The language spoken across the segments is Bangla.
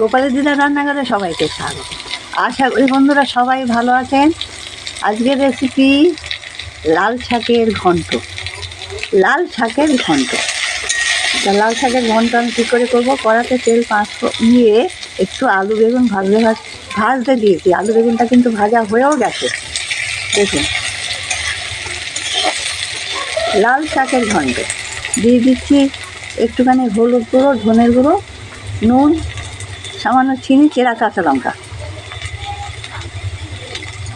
গোপালের দিদা রান্নাঘরে সবাইকে স্বাগত। আশা করি বন্ধুরা সবাই ভালো আছেন। আজকের রেসিপি লাল শাকের ঘন্ট। লাল শাকের ঘন্ট। লাল শাকের ঘন্ট আমি কী করে করব? কড়াতে তেল পাঁচ নিয়ে একটু আলু বেগুন ভাজতে ভাজ, ভাজতে দিয়েছি। আলু বেগুনটা কিন্তু ভাজা হয়েও গেছে। দেখুন। লাল শাকের ঘন্ট। দিয়ে দিচ্ছি একটুখানি হলুদ গুঁড়ো, ধনের গুঁড়ো, নুন সামান্য চিনি চেরা কাঁচা লঙ্কা।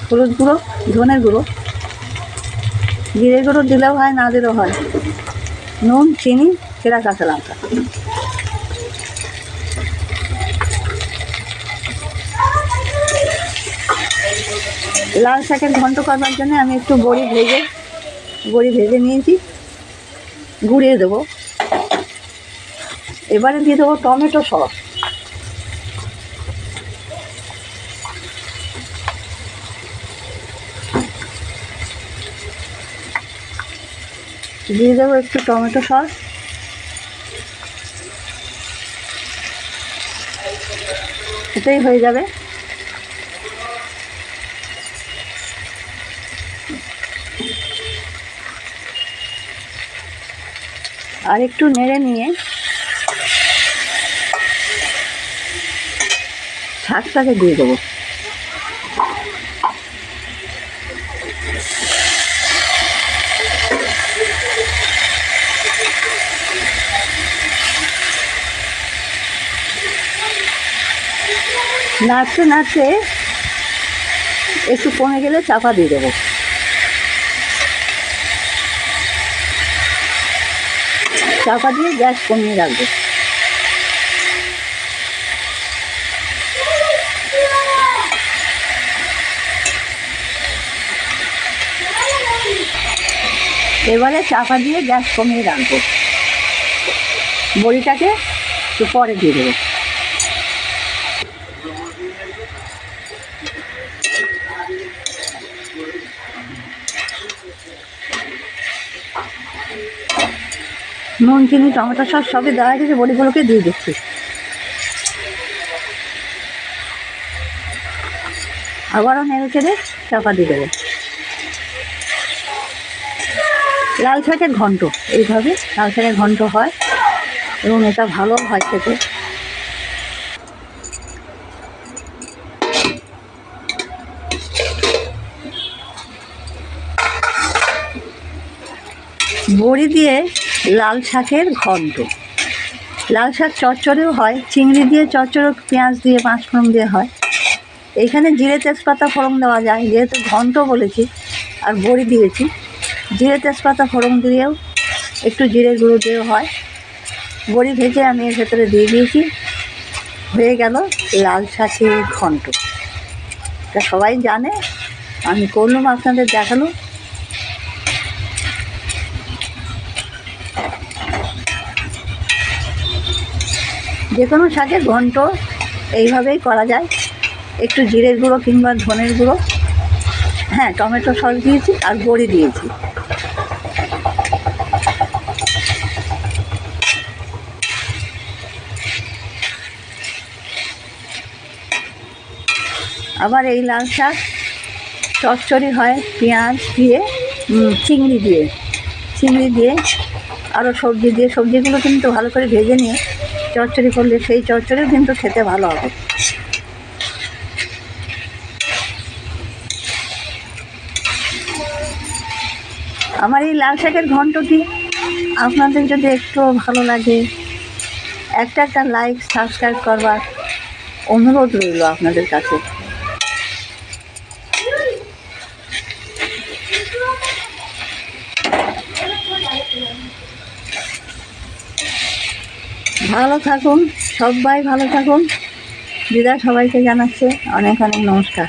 হলুদ গুঁড়ো, ধনের গুঁড়ো। জিরে গুঁড়ো দিলেও হয়, না দিলেও হয়। নুন, চিনি চেরা কাঁচা লঙ্কা। লাল শাকের ঘন্ট করবার জন্য আমি একটু বড়ি ভেজে বড়ি ভেজে নিয়েছি। গুঁড়িয়ে দেবো। এবারে দিয়ে দেবো টমেটো সস। দিয়ে দেবো একটু টমেটো সস। এটাই হয়ে যাবে। আর একটু নেড়ে নিয়ে শাকটাকে দিয়ে দেবো। নাড়তে নাড়তে একটু কমে গেলে চাপা দিয়ে দেবো। চাপা দিয়ে গ্যাস কমিয়ে রাখব। এবারে চাপা দিয়ে গ্যাস কমিয়ে রাখব। বড়িটাকে একটু পরে দিয়ে দেবো। নুন, চিনি, টমেটো সস সবই দেওয়া গেছে বড়িগুলোকে দিয়ে দিচ্ছি। আবারও নেড়ে চেড়ে চাপা দিয়ে দেবো। লাল শাকের ঘন্ট, এইভাবে লাল শাকের ঘন্ট হয় এবং এটা ভালো হয় খেতে। বড়ি দিয়ে লাল শাকের ঘন্ট। লাল শাক চচ্চড়েও হয়, চিংড়ি দিয়ে চচ্চড়ও পেঁয়াজ দিয়ে পাঁচফোড়ন দিয়ে হয়। এইখানে জিরে তেজপাতা ফোড়ন দেওয়া যায়, যেহেতু ঘন্ট বলেছি আর বড়ি দিয়েছি। জিরে তেজপাতা ফোড়ন দিয়েও একটু জিরে গুঁড়ো দিয়েও হয়। বড়ি ভেজে আমি এর ভেতরে দিয়ে দিয়েছি। হয়ে গেল লাল শাকের ঘন্ট। এটা সবাই জানে, আমি করলাম আপনাদের দেখাল? যে কোনো শাকের ঘন্ট এইভাবেই করা যায়। একটু জিরের গুঁড়ো কিংবা ধনের গুঁড়ো। হ্যাঁ টমেটো সস দিয়েছি আর বড়ি দিয়েছি। আবার এই লাল শাক চচ্চড়ি হয় পেঁয়াজ দিয়ে চিংড়ি দিয়ে। চিংড়ি দিয়ে আরও সবজি দিয়ে সবজিগুলো কিন্তু ভালো করে ভেজে নিয়ে চচ্চড়ি করলে সেই চচ্চড়িও কিন্তু খেতে ভালো হবে। আমার এই লাল শাকের ঘন্টটি আপনাদের যদি একটু ভালো লাগে, একটা একটা লাইক সাবস্ক্রাইব করবার অনুরোধ রইল আপনাদের কাছে। ভালো থাকুন সবাই ভালো থাকুন দিদা সবাইকে জানাচ্ছে অনেক অনেক নমস্কার